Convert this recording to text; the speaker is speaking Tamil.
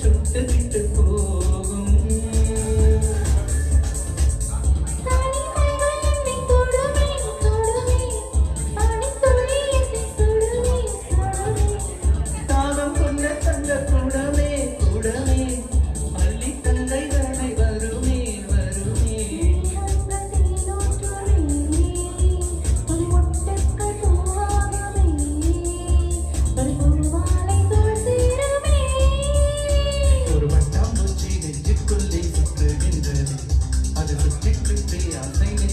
சுட்டு சுட்டு போகும் தாகம் கொண்ட தந்த கூடமே கூடமே அள்ளி தந்தை தானே வருமே வருமே ஒரு முட்டை கட்டுவாகவே ஒரு to be. I'm thinking.